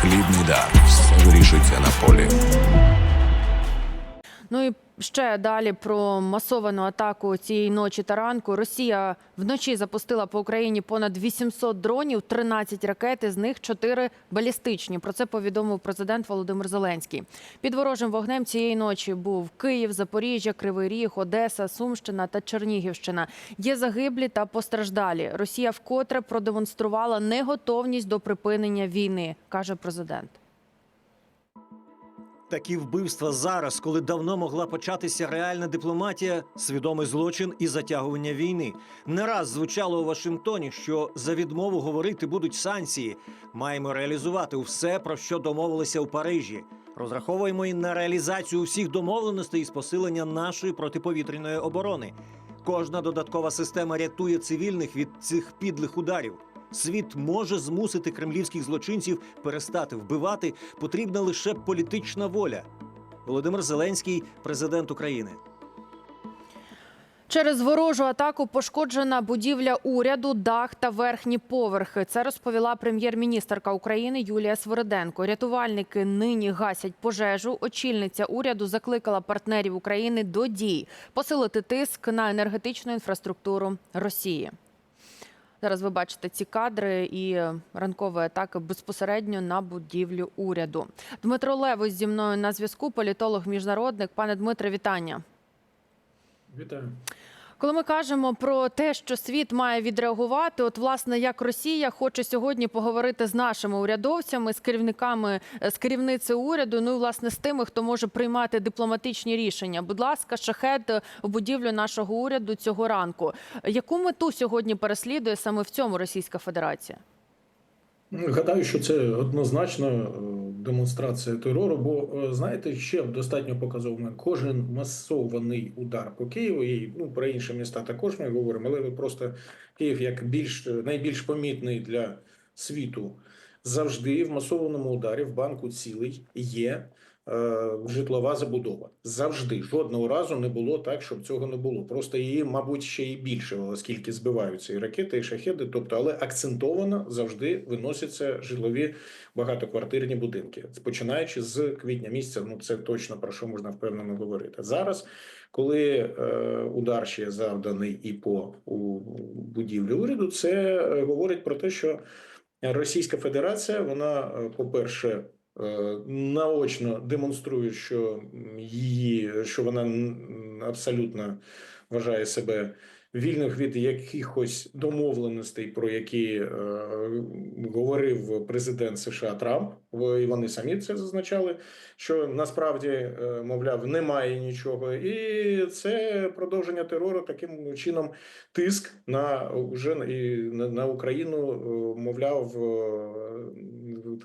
Хлібний дар. Вирішується на полі. Ну і ще далі про масовану атаку цієї ночі та ранку. Росія вночі запустила по Україні понад 800 дронів, 13 ракет, із них 4 балістичні. Про це повідомив президент Володимир Зеленський. Під ворожим вогнем цієї ночі був Київ, Запоріжжя, Кривий Ріг, Одеса, Сумщина та Чернігівщина. Є загиблі та постраждалі. Росія вкотре продемонструвала неготовність до припинення війни, каже президент. Такі вбивства зараз, коли давно могла початися реальна дипломатія, свідомий злочин і затягування війни. Не раз звучало у Вашингтоні, що за відмову говорити будуть санкції. Маємо реалізувати все, про що домовилися у Парижі. Розраховуємо і на реалізацію всіх домовленостей із посилення нашої протиповітряної оборони. Кожна додаткова система рятує цивільних від цих підлих ударів. Світ може змусити кремлівських злочинців перестати вбивати. Потрібна лише політична воля. Володимир Зеленський, президент України. Через ворожу атаку пошкоджена будівля уряду, дах та верхні поверхи. Це розповіла прем'єр-міністерка України Юлія Свириденко. Рятувальники нині гасять пожежу. Очільниця уряду закликала партнерів України до дій посилити тиск на енергетичну інфраструктуру Росії. Зараз ви бачите ці кадри і ранкові атаки безпосередньо на будівлю уряду. Дмитро Левось зі мною на зв'язку. Політолог міжнародник. Пане Дмитре, вітання. Вітаю. Коли ми кажемо про те, що світ має відреагувати, от власне як Росія хоче сьогодні поговорити з нашими урядовцями, з керівниками з керівницею уряду, ну і власне з тими, хто може приймати дипломатичні рішення. Будь ласка, шахет в будівлю нашого уряду цього ранку. Яку мету сьогодні переслідує саме в цьому Російська Федерація? Ну, Гадаю, що це однозначно е, демонстрація терору, бо е, знаєте, ще достатньо показовими. Кожен масований удар по Києву, і ну про інші міста також ми говоримо, але просто Київ як більш найбільш помітний для світу завжди в масованому ударі в банку цілий є. Е, Житлова забудова завжди жодного разу не було так, щоб цього не було. Просто її, мабуть, ще і більше, оскільки збиваються і ракети, і шахеди. Тобто, але акцентовано завжди виносяться житлові багатоквартирні будинки, починаючи з квітня місяця. Ну це точно про що можна впевнено говорити. Зараз, коли е, удар ще завданий і по у будівлі уряду, це е, говорить про те, що Російська Федерація, вона, е, по-перше, е, наочно демонструє, що її що вона абсолютно вважає себе вільною від якихось домовленостей, про які е, говорив президент США Трамп. І вони самі це зазначали. Що насправді, е, мовляв, немає нічого, і це продовження терору таким чином тиск на уже і на, Україну, е, мовляв,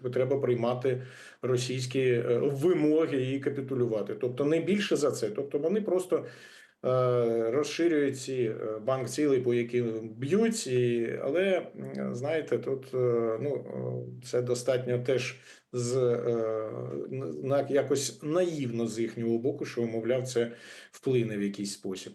е, треба приймати російські е, вимоги і капітулювати. Тобто не більше за це. Тобто вони просто розширюють ці е, банк цілий, по яким б'ють, і, але знаєте, тут е, ну е, це достатньо теж з е, на якось наївно з їхнього боку, що мовляв, це вплине в якийсь спосіб.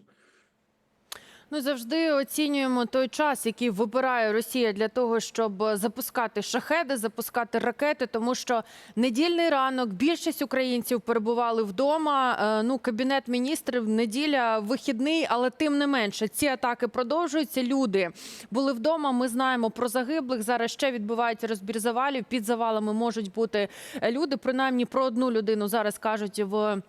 Ну завжди оцінюємо той час, який вибирає Росія для того, щоб запускати шахеди, запускати ракети, тому що недільний ранок більшість українців перебували вдома. Е, Ну, кабінет міністрів, неділя, вихідний, але тим не менше ці атаки продовжуються. Люди були вдома. Ми знаємо про загиблих. Зараз ще відбувається розбір завалів. Під завалами можуть бути е, люди. Принаймні про одну людину зараз кажуть в.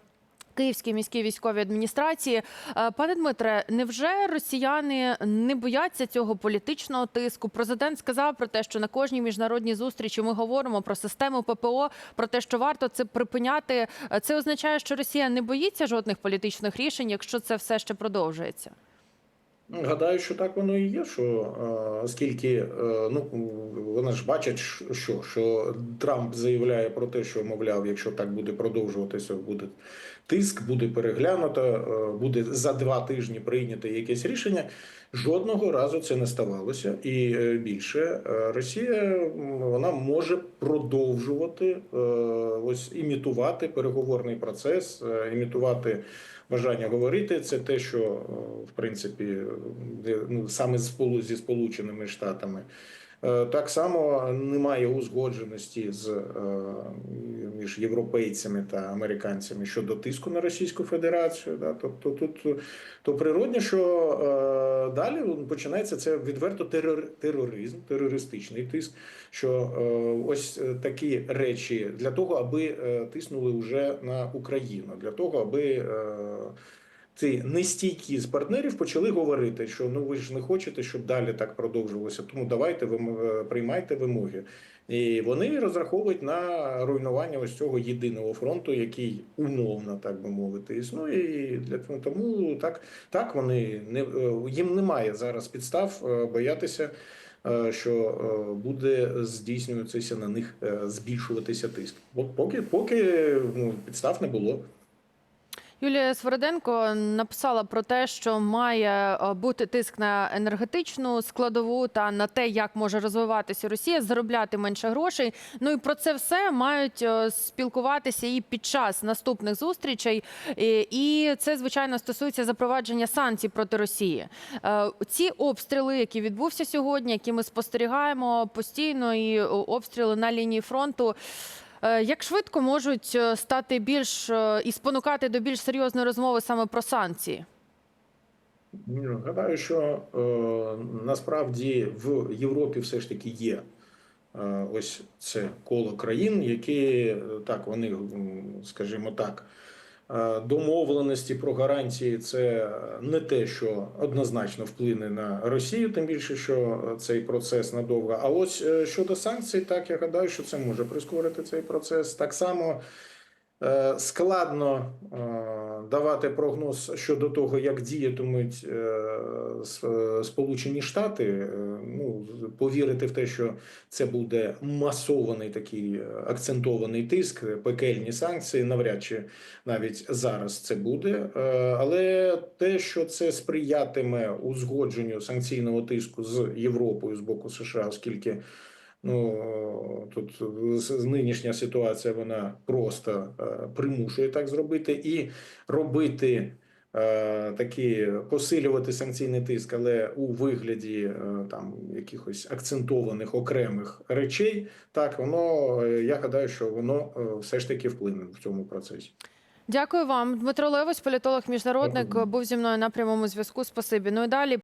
Київській міській військовій адміністрації. Е, Пане Дмитре, невже росіяни не бояться цього політичного тиску? Президент сказав про те, що на кожній міжнародній зустрічі ми говоримо про систему ППО, про те, що варто це припиняти. Е, Це означає, що Росія не боїться жодних політичних рішень, якщо це все ще продовжується. Гадаю, що так воно і є. Що скільки е, ну вони ж бачать, що, що Трамп заявляє про те, що мовляв, якщо так буде продовжуватися, буде тиск, буде переглянуто, е, буде за два тижні прийнято якесь рішення. Жодного разу це не ставалося, і е, більше е, Росія вона може продовжувати е, ось імітувати переговорний процес, імітувати бажання говорити. Це те, що в принципі ну, саме з полу зі Сполученими Штатами Так само немає узгодженості з е, між європейцями та американцями щодо тиску на Російську Федерацію. Да? Тобто тут то природне, що е, далі починається це відверто терор, тероризм, терористичний тиск. Що е, ось е, такі речі для того, аби е, тиснули вже на Україну, для того, аби. Е, ці нестійкі з партнерів почали говорити, що ну ви ж не хочете, щоб далі так продовжувалося. Тому давайте ви приймайте вимоги. І вони розраховують на руйнування ось цього єдиного фронту, який умовно, так би мовити, існує. І для тому так, так вони не е, їм немає зараз підстав е, боятися. е, Що е, буде здійснюватися на них е, збільшуватися тиск? Бо поки поки ну, підстав не було. Юлія Свериденко написала про те, що має е, бути тиск на енергетичну складову та на те, як може розвиватися Росія, заробляти менше грошей. Ну і про це все мають е, спілкуватися і під час наступних зустрічей. І- І це звичайно стосується запровадження санкцій проти Росії. Е, Ці обстріли, які відбувся сьогодні, які ми спостерігаємо постійно, і обстріли на лінії фронту. Е, Як швидко можуть е, стати більш е, і спонукати до більш серйозної розмови саме про санкції? Гадаю, що насправді в Європі все ж таки є ось це коло країн, які так вони, скажімо так, домовленості про гарантії це не те, що однозначно вплине на Росію, тим більше, що цей процес надовго. А ось е, щодо санкцій, так я гадаю, що це може прискорити цей процес. Так само. Е, Складно е, давати прогноз щодо того, як діятимуть е, е, Сполучені Штати. Е, Ну повірити в те, що це буде масований такий акцентований тиск, пекельні санкції. Навряд чи навіть зараз це буде. Але те, що це сприятиме узгодженню санкційного тиску з Європою з боку США, оскільки. Ну тут з- нинішня ситуація вона просто е, примушує так зробити і робити е, такі посилювати санкційний тиск, але у вигляді е, там якихось акцентованих окремих речей. Так воно е, я гадаю, що воно е, все ж таки вплине в цьому процесі. Дякую вам, Дмитро Левось, політолог, міжнародник, Дякую. був зі мною на прямому зв'язку. Спасибі. Ну і далі.